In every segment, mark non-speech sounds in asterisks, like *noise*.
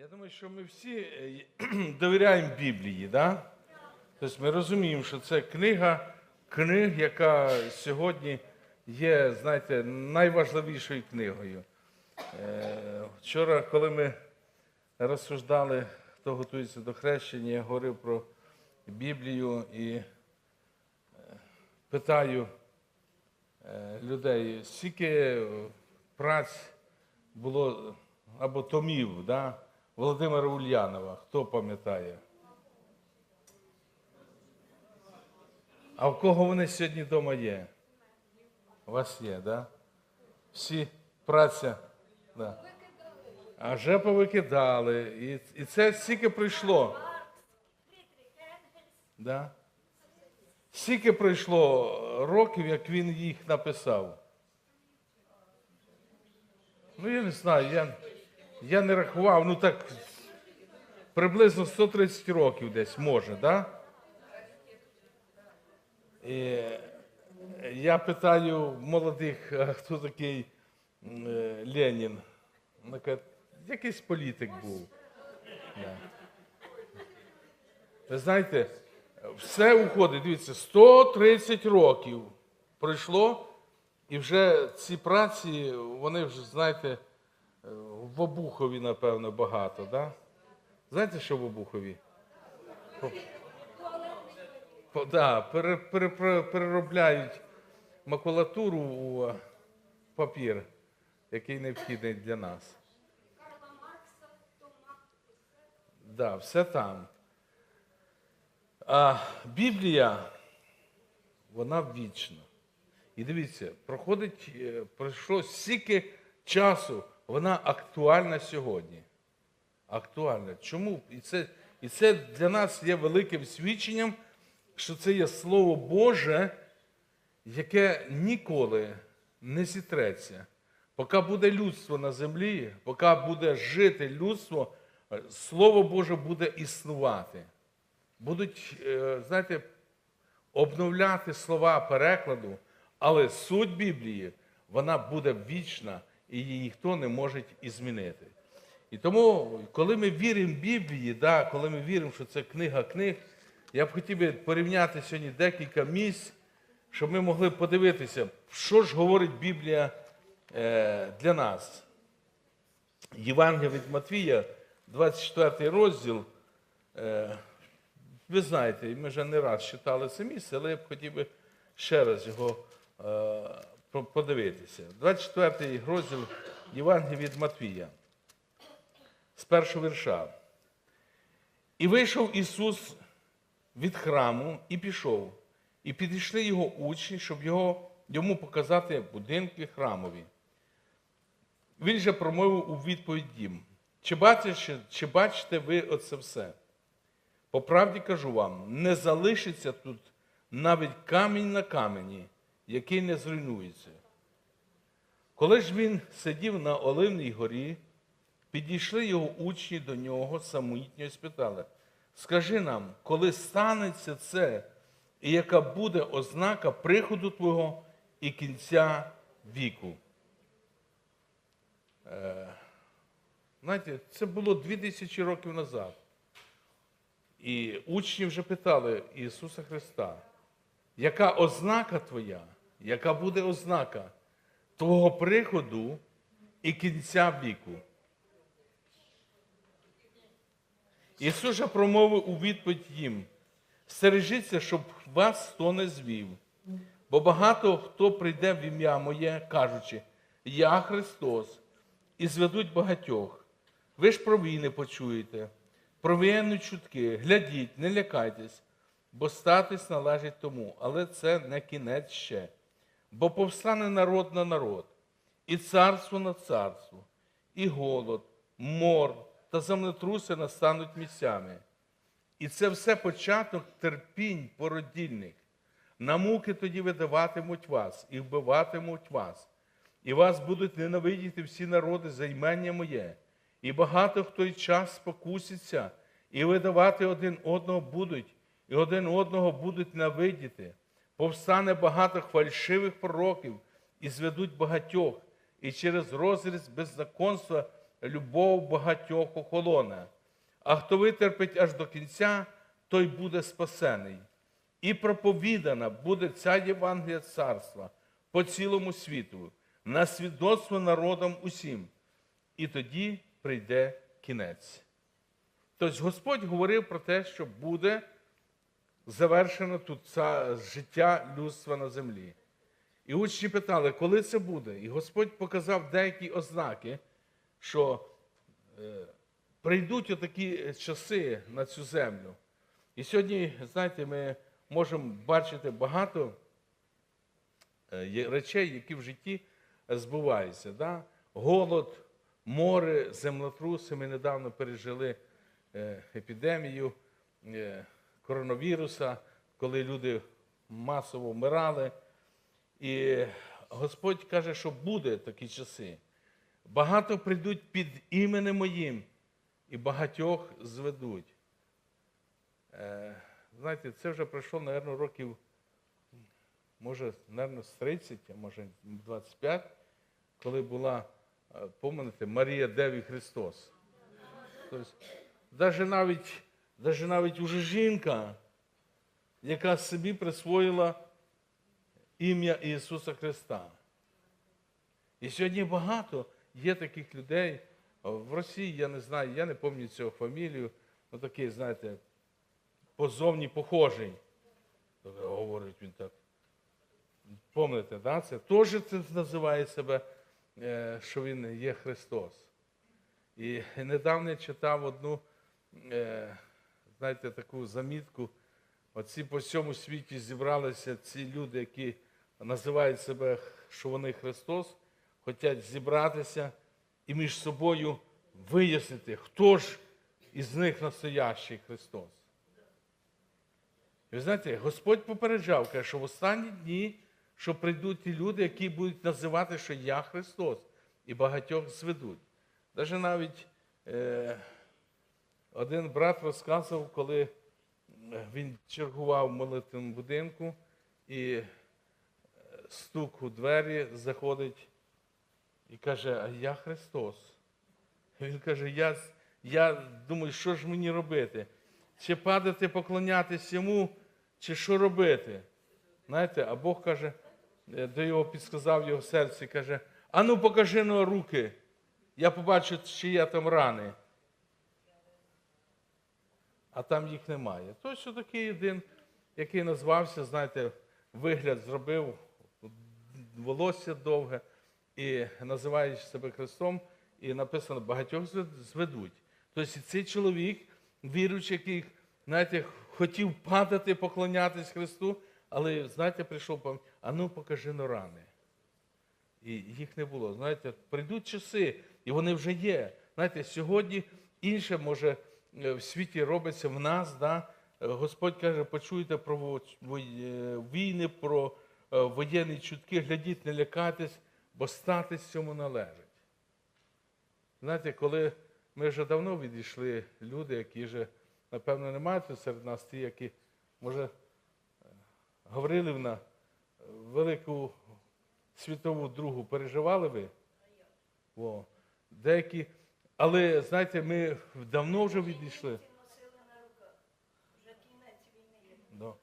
Я думаю, що ми всі е, *clears throat* довіряємо Біблії, да? Тобто ми розуміємо, що це книга книг, яка сьогодні є, знаєте, найважливішою книгою. Е, Вчора, коли ми розсуждали, хто готується до хрещення, я говорив про Біблію і е, питаю людей, скільки праць було або томів, да? Володимира Ульянова, хто пам'ятає? А в кого вони сьогодні вдома є? У вас є, да? Всі праця. Да. А вже повикидали. І, і це стільки пройшло. Да? Скільки пройшло років, як він їх написав? Ну, я не знаю, я, я не рахував, ну так приблизно 130 років десь може? Да? І я питаю молодих, хто такий е, Ленін? Вони кажуть, якийсь політик був. Да. Ви знаєте, все уходить, дивіться, 130 років пройшло, і вже ці праці, вони вже, знаєте, е, в Обухові, напевно, багато, да? Знаєте, що в Обухові? По- Да, пере, пере, пере- переробляють макулатуру у папір, який необхідний для нас. Да, все там. А Біблія, вона вічна. І дивіться, проходить, е, пройшло стільки часу, вона актуальна сьогодні. Актуальна. Чому? І це, і це для нас є великим свідченням, що це є Слово Боже, яке ніколи не зітреться. Поки буде людство на землі, поки буде жити людство, Слово Боже буде існувати. Будуть, е, знаєте, обновляти слова перекладу, але суть Біблії, вона буде вічна, і її ніхто не може і змінити. І тому, коли ми віримо Біблії, да, коли ми віримо, що це книга книг, я б хотів би порівняти сьогодні декілька місць, щоб ми могли подивитися, що ж говорить Біблія е, для нас. Євангелія від Матвія, 24 розділ. Е, ви знаєте, ми вже не раз читали це місце, але я б хотів би ще раз його е, подивитися. 24 розділ Євангелія від Матвія. З першого вірша. І вийшов Ісус від храму і пішов. І підійшли його учні, щоб його, йому показати будинки храмові. Він же промовив у відповідь їм: чи бачите, чи бачите ви оце все? По правді кажу вам, не залишиться тут навіть камінь на камені, який не зруйнується. Коли ж він сидів на Оливній горі, підійшли його учні до нього самотньо і спитали: Скажи нам, коли станеться це, і яка буде ознака приходу Твого і кінця віку? Е, знаєте, це було 2000 років назад. І учні вже питали Ісуса Христа, яка ознака Твоя, яка буде ознака Твого приходу і кінця віку? Ісус же промовив у відповідь їм: стережіться, щоб вас хто не звів, бо багато хто прийде в ім'я моє, кажучи, Я Христос, і зведуть багатьох. Ви ж про війни почуєте, про воєнні чутки, глядіть, не лякайтесь, бо статись належить тому, але це не кінець ще. Бо повстане народ на народ, і царство на царство, і голод, мор та землетруси настануть місцями. І це все початок терпінь породільних. На муки тоді видаватимуть вас і вбиватимуть вас. І вас будуть ненавидіти всі народи за імення моє. І багато в той час спокуситься, і видавати один одного будуть, і один одного будуть навидіти. Повстане багато фальшивих пророків і зведуть багатьох, і через розріз беззаконства любов багатьох охолоне. А хто витерпить аж до кінця, той буде спасений. І проповідана буде ця Євангелія царства по цілому світу, на свідоцтво народам усім. І тоді прийде кінець. Тобто Господь говорив про те, що буде завершено тут це життя людства на землі. І учні питали, коли це буде? І Господь показав деякі ознаки, що е, прийдуть отакі часи на цю землю. І сьогодні, знаєте, ми можемо бачити багато е, речей, які в житті збуваються. Да? Голод, море, землетруси. Ми недавно пережили е, епідемію коронавіруса, коли люди масово вмирали. І Господь каже, що буде такі часи. Багато прийдуть під іменем моїм, і багатьох зведуть. Е, знаєте, це вже пройшло, мабуть, років, може, мабуть, з 30, а може 25, коли була, е, помните, Марія Деві Христос. Тобто, навіть навіть, навіть навіть уже жінка, яка собі присвоїла ім'я Ісуса Христа. І сьогодні багато є таких людей. В Росії я не знаю, я не пам'ятаю цього фамілію, ну такий, знаєте, позовні похожий. Говорить він так. Помните, да? це теж це називає себе, е, що він є Христос. І недавно я читав одну, е, знаєте, таку замітку. Оці по всьому світі зібралися ці люди, які називають себе, що вони Христос, хочуть зібратися і між собою вияснити, хто ж із них настоящий Христос. І ви знаєте, Господь попереджав, каже, що в останні дні, що прийдуть ті люди, які будуть називати, що я Христос, і багатьох зведуть. Навіть навіть е, один брат розказував, коли він чергував в молитвеному будинку, і е, стук у двері заходить і каже, а я Христос. Він каже, я, я думаю, що ж мені робити? Чи падати, поклонятись йому, чи що робити? Знаєте, а Бог каже, е, до його підсказав його серце, каже, а ну покажи на руки, я побачу, чи є там рани. А там їх немає. Точно такий один, який назвався, знаєте, вигляд зробив, волосся довге, і називає себе Христом, і написано, багатьох зведуть. Тобто цей чоловік, віруючий, який, знаєте, хотів падати, поклонятись Христу, але, знаєте, прийшов, а ну покажи на рани. І їх не було. Знаєте, прийдуть часи, і вони вже є. Знаєте, сьогодні інше може в світі робиться в нас. Да? Е, Господь каже, почуйте про е, війни, про е, воєнні чутки, глядіть, не лякайтесь, бо статись цьому належить. Знаєте, коли ми вже давно відійшли, люди, які вже, напевно, немає тут серед нас, ті, які, може, е, Гаврилівна, е, велику світову другу переживали ви? Деякі. Але, знаєте, ми давно вже відійшли. Да.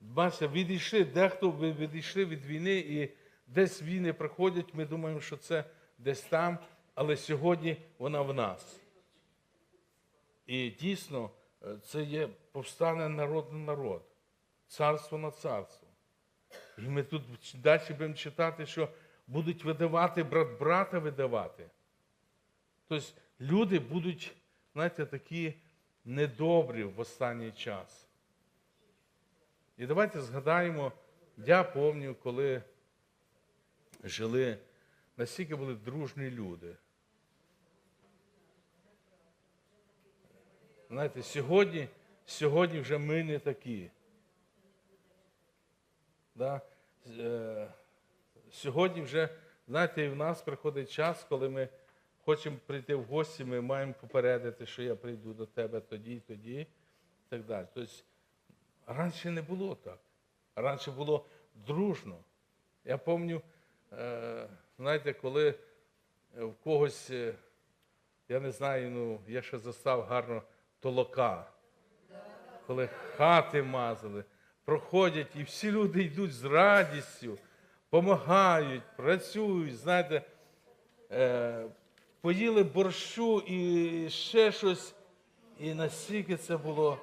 Бачите, відійшли, дехто відійшли від війни, і десь війни проходять, ми думаємо, що це десь там, але сьогодні вона в нас. І дійсно, е, це є повстане народ на народ, царство на царство. І ми тут далі будемо читати, що будуть видавати, брат брата видавати. Тобто люди будуть, знаєте, такі недобрі в останній час. І давайте згадаємо, я пам'ятаю, коли жили, настільки були дружні люди. Знаєте, сьогодні, сьогодні вже ми не такі. Да? Е, Сьогодні вже, знаєте, і в нас приходить час, коли ми хочемо прийти в гості, ми маємо попередити, що я прийду до тебе тоді, тоді, і так далі. Тобто, раніше не було так. Раніше було дружно. Я пам'ятаю, е, знаєте, коли в когось е, Я не знаю, ну, я ще застав гарно толока. Коли хати мазали, проходять, і всі люди йдуть з радістю, допомагають, працюють, знаєте, е, поїли борщу і ще щось. І настільки це було,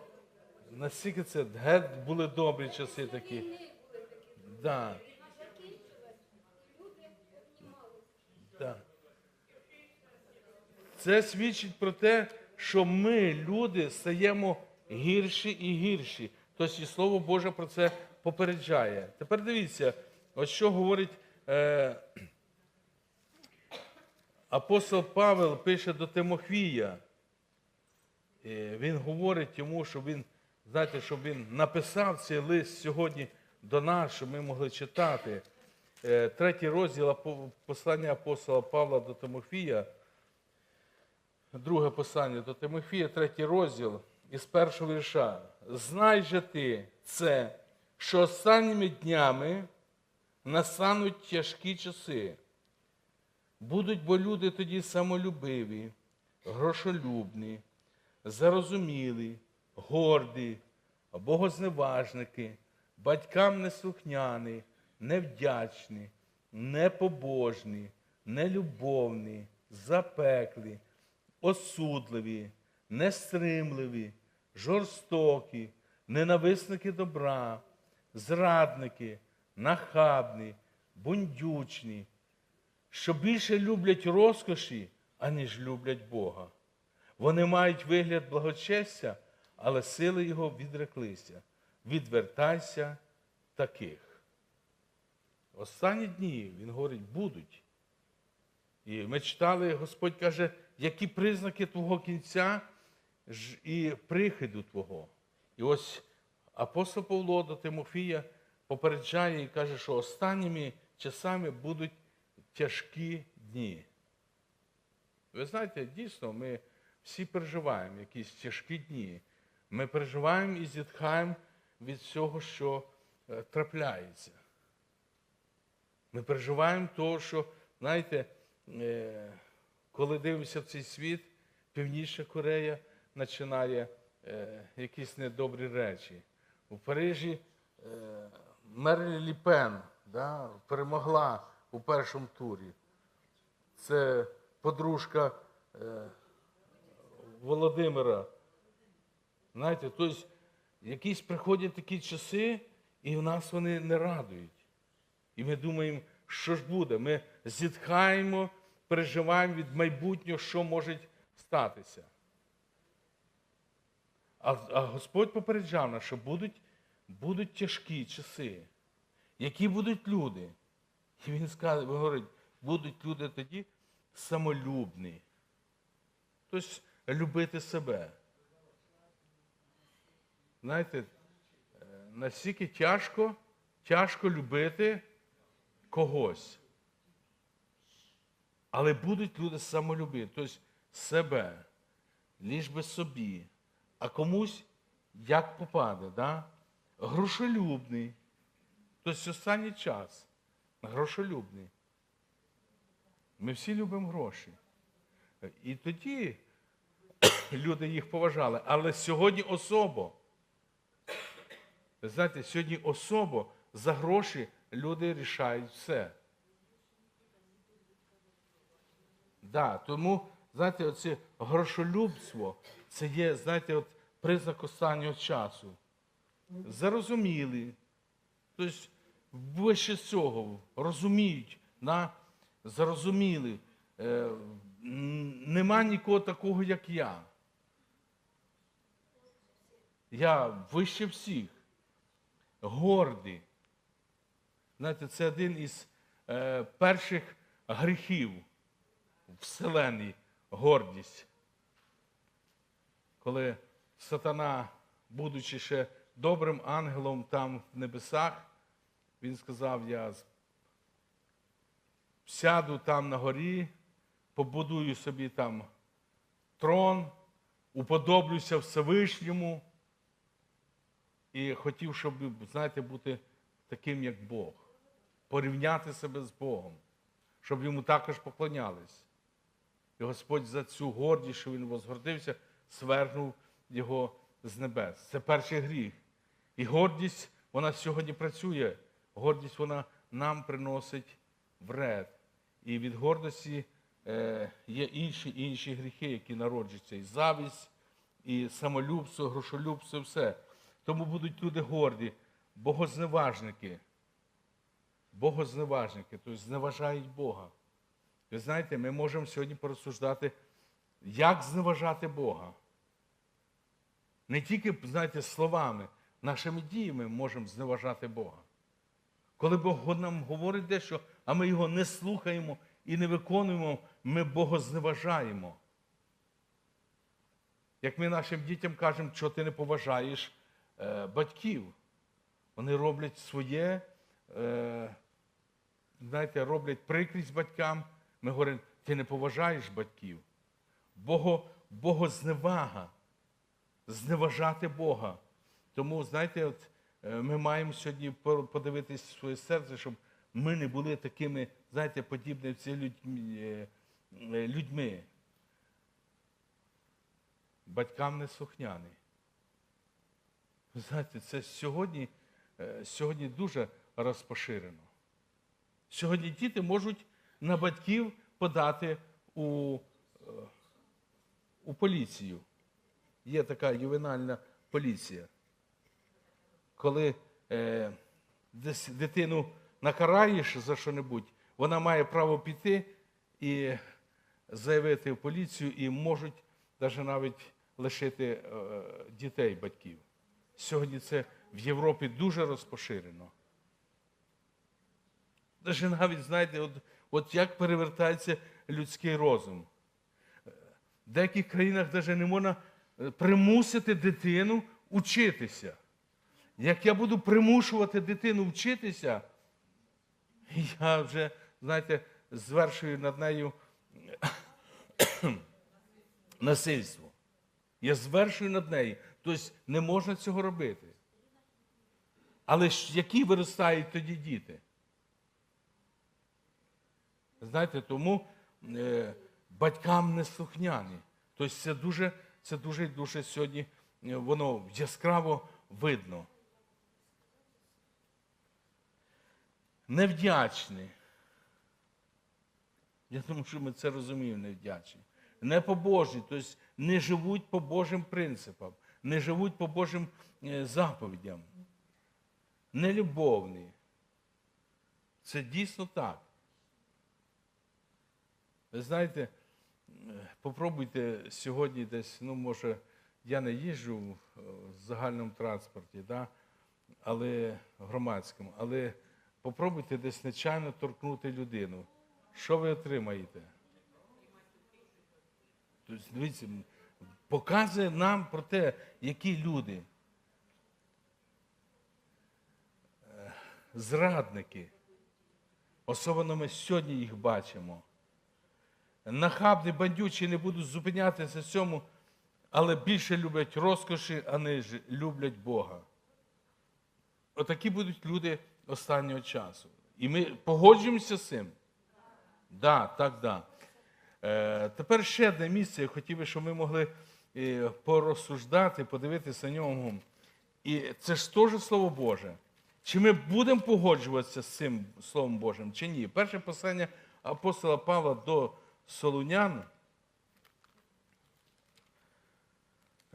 настільки це геть були добрі часи такі. Да. Да. Це свідчить про те, що ми, люди, стаємо гірші і гірші. Тобто і Слово Боже про це попереджає. Тепер дивіться, от що говорить е, апостол Павел пише до Тимофія. Е, Він говорить йому, щоб він, знаєте, щоб він написав цей лист сьогодні до нас, щоб ми могли читати. Е, Третій розділ послання апостола Павла до Тимофія. Друге послання до Тимофія, третій розділ із першого вірша. Знай же ти це, що останніми днями настануть тяжкі часи. Будуть бо люди тоді самолюбиві, грошолюбні, зарозумілі, горді, богозневажники, батькам неслухняні, невдячні, непобожні, нелюбовні, запеклі, осудливі, нестримливі, жорстокі, ненависники добра, зрадники, нахабні, бундючні, що більше люблять розкоші, аніж люблять Бога. Вони мають вигляд благочестя, але сили його відреклися. Відвертайся таких. Останні дні, він говорить, будуть. І ми читали, Господь каже, які признаки Твого кінця і приходу Твого. І ось апостол Павло до Тимофія попереджає і каже, що останніми часами будуть тяжкі дні. Ви знаєте, дійсно, ми всі переживаємо якісь тяжкі дні. Ми переживаємо і зітхаємо від всього, що е, трапляється. Ми переживаємо того, що, знаєте, е, коли дивимося в цей світ, Північна Корея починає е, якісь недобрі речі. У Парижі Мерлі Ліпен да, перемогла у першому турі. Це подружка е, Володимира. Знаєте, тобто якісь приходять такі часи, і в нас вони не радують. І ми думаємо, що ж буде? Ми зітхаємо, переживаємо від майбутнього, що може статися. А, а Господь попереджав нас, що будуть, будуть тяжкі часи. Які будуть люди? І він сказав, говорить, будуть люди тоді самолюбні. Тобто любити себе. Знаєте, е, настільки тяжко, тяжко любити когось. Але будуть люди самолюбі, тобто себе, ліж би собі, а комусь як попаде, да? грошолюбний. Тобто останній час грошолюбний. Ми всі любимо гроші. І тоді люди їх поважали, але сьогодні особо. Ви знаєте, сьогодні особо за гроші люди рішають все. Да, тому, знаєте, оце грошолюбство це є, знаєте, от признак останнього часу. Зарозуміли. Тобто, вище цього розуміють, на, зарозуміли. Е, нема нікого такого, як я. Я вище всіх. Гордий. Знаєте, це один із е, перших гріхів вселеній гордість. Коли сатана, будучи ще добрим ангелом там в небесах, він сказав: Я сяду там на горі, побудую собі там трон, уподоблюся Всевишньому. І хотів, щоб, знаєте, бути таким, як Бог, порівняти себе з Богом, щоб йому також поклонялись. І Господь за цю гордість, що він возгордився, свернув його з небес. Це перший гріх. І гордість, вона сьогодні працює. Гордість вона нам приносить вред. І від гордості е, є інші інші гріхи, які народжуються. І завість, і самолюбство, грошолюбство, все. Тому будуть люди горді, богозневажники. Богозневажники, тобто зневажають Бога. Ви знаєте, ми можемо сьогодні порозсуждати, як зневажати Бога. Не тільки, знаєте, словами, нашими діями можемо зневажати Бога. Коли Бог нам говорить дещо, а ми його не слухаємо і не виконуємо, ми Бога зневажаємо. Як ми нашим дітям кажемо, що ти не поважаєш е, батьків, вони роблять своє, е, знаєте, роблять прикрість батькам. Ми говоримо, ти не поважаєш батьків. Бого, Богозневага, зневажати Бога. Тому, знаєте, от, ми маємо сьогодні по- подивитись в своє серце, щоб ми не були такими, знаєте, подібними е, е, людьми. Батькам не слухняний. Ви знаєте, це сьогодні, е, сьогодні дуже розпоширено. Сьогодні діти можуть на батьків подати у, е, у поліцію. Є така ювенальна поліція. Коли е, дитину накараєш за що-небудь, вона має право піти і заявити в поліцію, і можуть навіть навіть лишити е, дітей батьків. Сьогодні це в Європі дуже розпоширено. Даже навіть, знаєте, от, от як перевертається людський розум. В деяких країнах навіть не можна е, примусити дитину учитися. Як я буду примушувати дитину вчитися, я вже, знаєте, звершую над нею *coughs* насильство. Я звершую над нею. Тобто не можна цього робити. Але ж які виростають тоді діти? Знаєте, тому е, батькам не слухняні. Тобто це дуже, це дуже, дуже сьогодні е, воно яскраво видно. Невдячні. Я думаю, що ми це розуміємо, невдячні. Непобожні, тобто не живуть по Божим принципам, не живуть по Божим е, заповідям. Нелюбовні. Це дійсно так. Ви знаєте, е, попробуйте сьогодні десь, ну, може, я не їжджу в е, загальному транспорті, да? але громадському, але попробуйте десь нечайно торкнути людину. Що ви отримаєте? Тобто, дивіться, показує нам про те, які люди. Е, Зрадники. Особливо ми сьогодні їх бачимо. Нахабні, бандючі не будуть зупинятися цьому, але більше люблять розкоші, а не люблять Бога. Отакі будуть люди останнього часу. І ми погоджуємося з цим. Да, так, да. Е, тепер ще одне місце. Я хотів би, щоб ми могли е, порозсуждати, подивитися на нього. І це ж теж Слово Боже. Чи ми будемо погоджуватися з цим Словом Божим, чи ні? Перше послання апостола Павла до Солунян,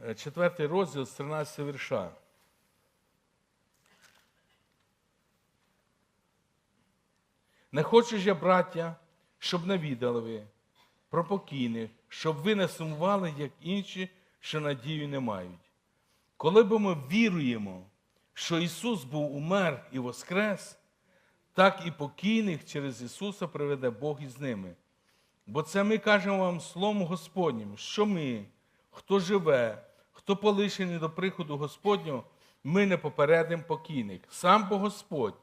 е, четвертий розділ з 13 вірша. Не хочу ж я, браття, щоб навідали ви про покійних, щоб ви не сумували, як інші, що надію не мають. Коли бо ми віруємо, що Ісус був умер і воскрес, так і покійних через Ісуса приведе Бог із ними. Бо це ми кажемо вам Словом Господнім, що ми, хто живе, хто полишений до приходу Господнього, ми не попередимо покійних. Сам бо Господь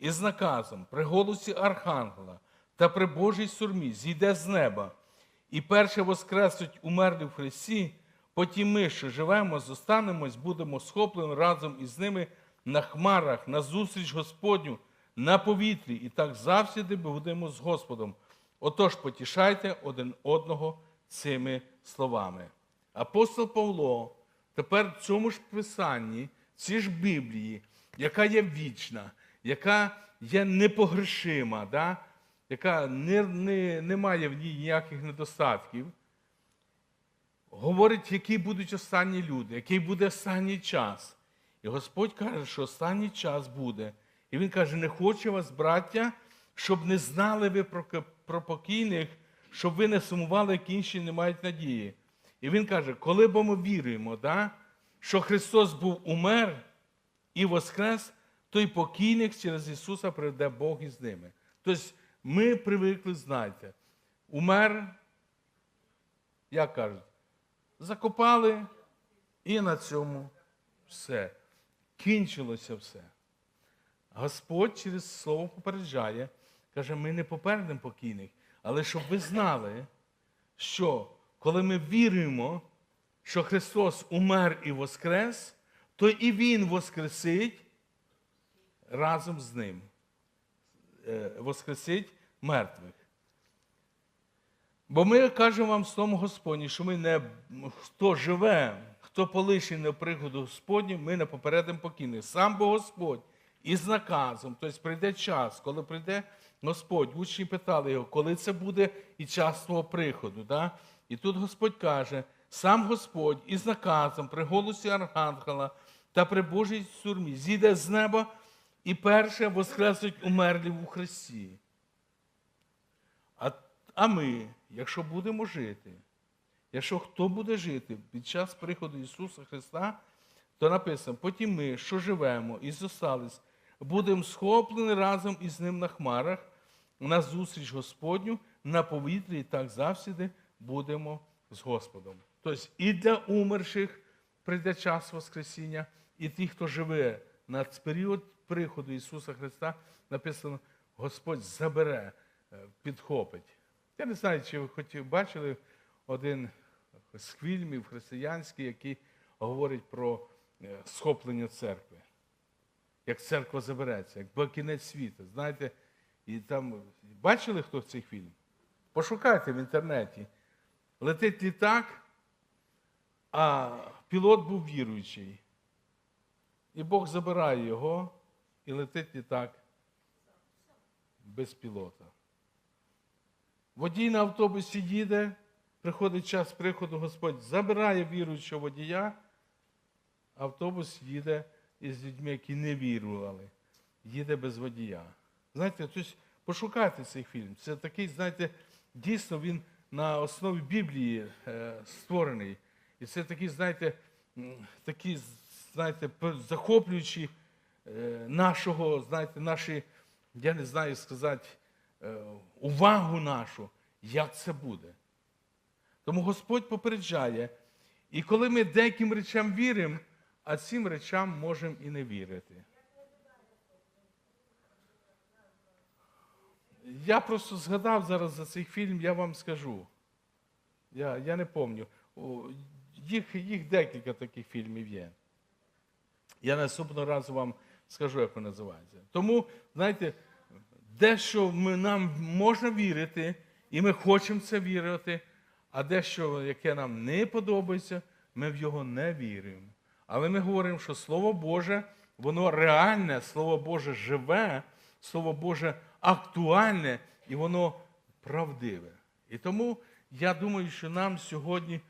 із наказом при голосі Архангела та при Божій сурмі зійде з неба, і перше воскреснуть умерлі в Христі, потім ми, що живемо, зостанемось, будемо схоплені разом із ними на хмарах, на зустріч Господню, на повітрі, і так завжди будемо з Господом. Отож, потішайте один одного цими словами. Апостол Павло тепер в цьому ж писанні, цій ж Біблії, яка є вічна, яка є непогрешима, да? яка не, не, не має в ній ніяких недостатків, говорить, які будуть останні люди, який буде останній час. І Господь каже, що останній час буде. І Він каже: не хочу вас, браття, щоб не знали ви про, про покійних, щоб ви не сумували, як інші не мають надії. І він каже, коли бо ми віруємо, да, що Христос був умер і воскрес, то й покійних через Ісуса приведе Бог із ними. Тобто ми привикли, знаєте, умер, як кажуть, закопали, і на цьому все. Кінчилося все. Господь через слово попереджає, каже, ми не попередимо покійних, але щоб ви знали, що коли ми віруємо, що Христос умер і воскрес, то і Він воскресить разом з ним. Е, Воскресить мертвих. Бо ми кажемо вам словом Господні, що ми не хто живе, хто полишений на пригоду Господню, ми не попередимо покійних. Сам бо Господь із наказом, тобто прийде час, коли прийде Господь, учні питали його, коли це буде і час твого приходу. Да? І тут Господь каже: сам Господь із наказом при голосі Архангела та при Божій сурмі зійде з неба і перше воскресуть умерлі у Христі. А, а ми, якщо будемо жити, якщо хто буде жити під час приходу Ісуса Христа, то написано, потім ми, що живемо і зостались, будемо схоплені разом із ним на хмарах, на зустріч Господню, на повітрі, і так завсіди будемо з Господом. Тобто і для умерших прийде час Воскресіння, і ті, хто живе на період приходу Ісуса Христа, написано, Господь забере, е, підхопить. Я не знаю, чи ви хоч бачили один з фільмів християнський, який говорить про е, схоплення церкви. Як церква забереться, як кінець світу. Знаєте, і там бачили хто цей фільм? Пошукайте в інтернеті. Летить літак, а пілот був віруючий. І Бог забирає його, і летить літак без пілота. Водій на автобусі їде, приходить час приходу, Господь забирає віруючого водія, автобус їде із людьми, які не вірували, їде без водія. Знаєте, тобто пошукайте цей фільм. Це такий, знаєте, дійсно він на основі Біблії е, створений. І це такий, знаєте, такі, знаєте, е, нашого, знаєте, наші, я не знаю сказати, е, увагу нашу, як це буде. Тому Господь попереджає, і коли ми деяким речам віримо, а цим речам можемо і не вірити. Я просто згадав зараз за цей фільм, я вам скажу. Я, я не пам'ятаю. Їх, їх декілька таких фільмів є. Я наступного разу вам скажу, як вони називаються. Тому, знаєте, дещо ми, нам можна вірити, і ми хочемо це вірити, а дещо, яке нам не подобається, ми в його не віримо. Але ми говоримо, що Слово Боже, воно реальне, Слово Боже живе, Слово Боже актуальне і воно правдиве. І тому я думаю, що нам сьогодні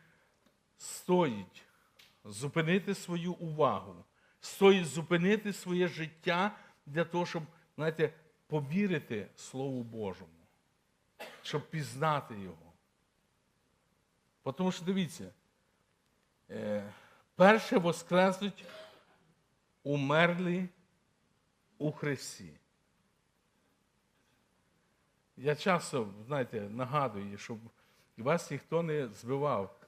стоїть зупинити свою увагу, стоїть зупинити своє життя для того, щоб, знаєте, повірити Слову Божому, щоб пізнати Його. Тому що дивіться, е, перше воскреснуть умерлі у Христі. Я часто, знаєте, нагадую, щоб вас ніхто не збивав.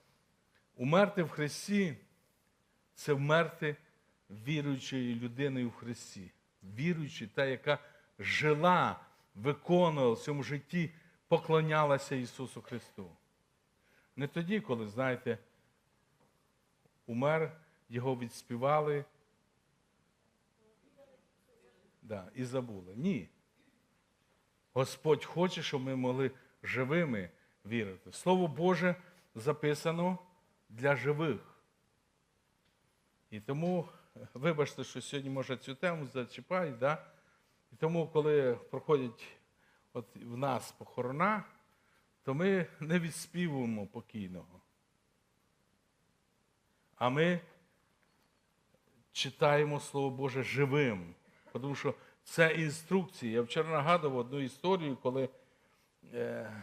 Умерти в Христі це вмерти віруючою людиною в Христі. Віруючи, та, яка жила, виконувала в цьому житті, поклонялася Ісусу Христу. Не тоді, коли, знаєте, умер, його відспівали да, і забули. Ні. Господь хоче, щоб ми могли живими вірити. Слово Боже записано для живих. І тому, вибачте, що сьогодні, може, цю тему зачіпають, да? і тому, коли проходять от в нас похорона, то ми не відспівуємо покійного. А ми читаємо Слово Боже живим. Тому що це інструкції. Я вчора нагадував одну історію, коли е,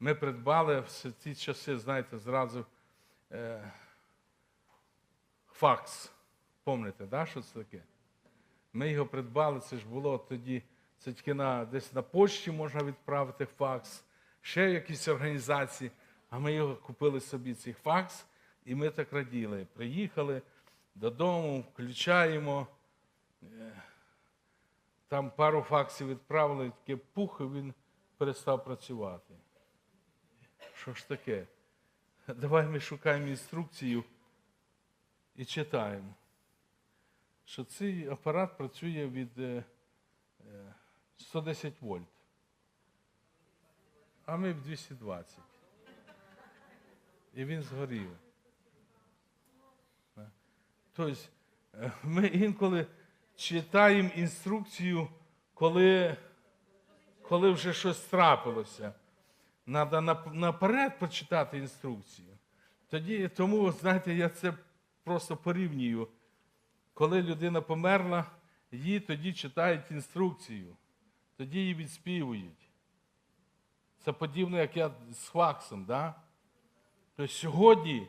ми придбали в ці часи, знаєте, зразу е, факс. Пам'ятаєте, да, що це таке? Ми його придбали, це ж було тоді, це тільки на, десь на почті можна відправити факс, ще якісь організації. А ми його купили собі цей факс, і ми так раділи. Приїхали додому, включаємо. е, Там пару факсів відправили, таке пух, і він перестав працювати. Що ж таке? Давай ми шукаємо інструкцію і читаємо, що цей апарат працює від е, е, 110 вольт, а ми в 220. І він згорів. Е, Тобто е, ми інколи читаємо інструкцію, коли, коли вже щось трапилося. Треба наперед почитати інструкцію. Тоді, тому, знаєте, я це просто порівнюю. Коли людина померла, їй тоді читають інструкцію, тоді її відспівують. Це подібно, як я з факсом. Да? Тобто сьогодні,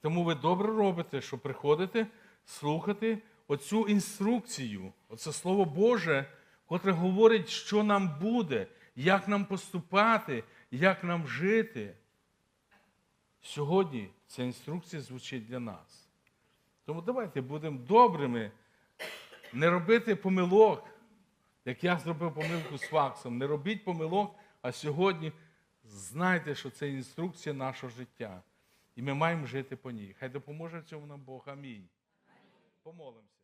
тому ви добре робите, що приходите слухати оцю інструкцію, оце Слово Боже, котре говорить, що нам буде, як нам поступати, як нам жити. Сьогодні ця інструкція звучить для нас. Тому давайте будемо добрими, не робити помилок, як я зробив помилку з факсом. Не робіть помилок, а сьогодні знайте, що це інструкція нашого життя. І ми маємо жити по ній. Хай допоможе цьому нам Бог. Амінь. Помолимося.